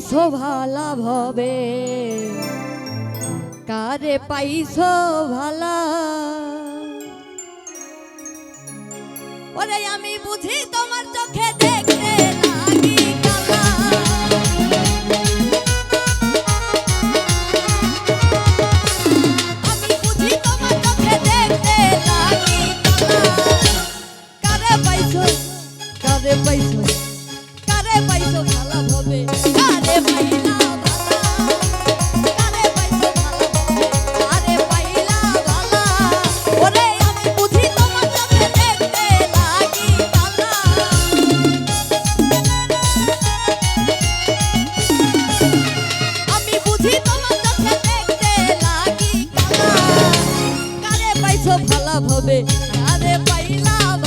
পাইছ ভালা ভবে কারে পাইছ ভালা আমি বুঝি তো লাভ হবে। আরে পাইলাম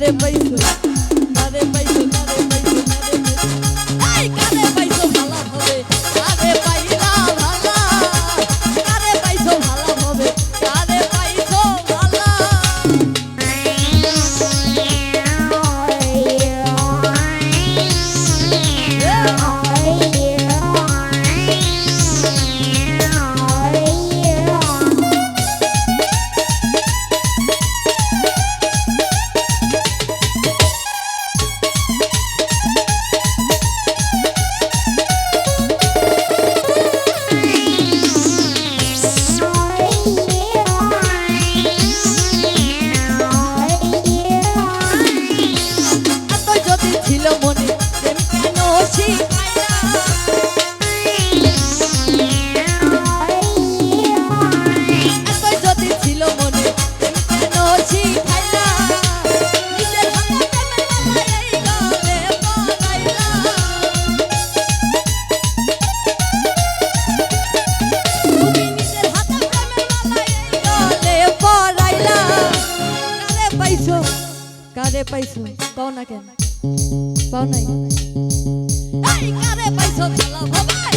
de país. কারে পাইছো পাও না কেন? পাও নাই? কারে পাইছো ভালো ভাবাই!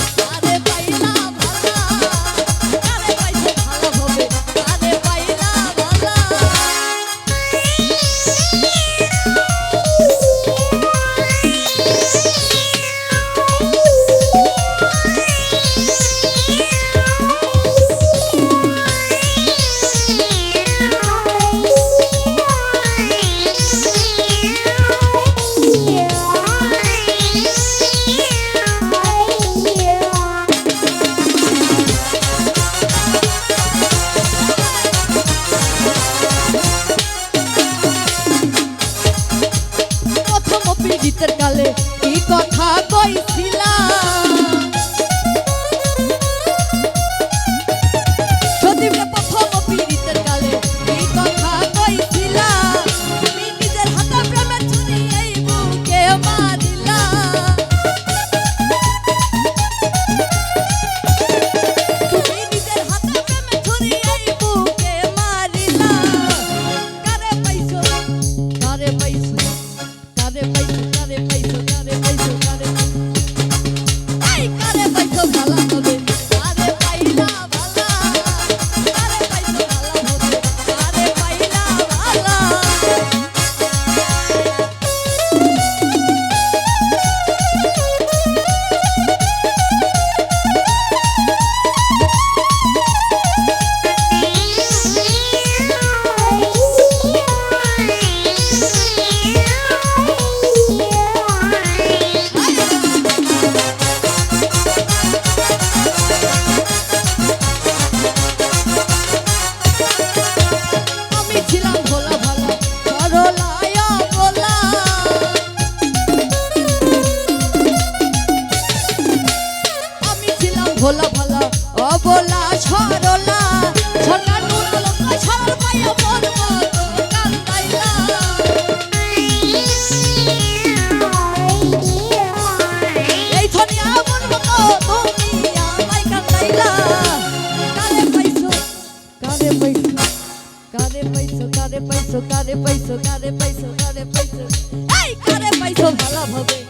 ভোলা ভালা অবলা সরলা সরকার সরল পাইয়া মন पैसो कारे पैसो कारे पैसो कारे पैसो कारे पैसो कारे पैसो भला भवे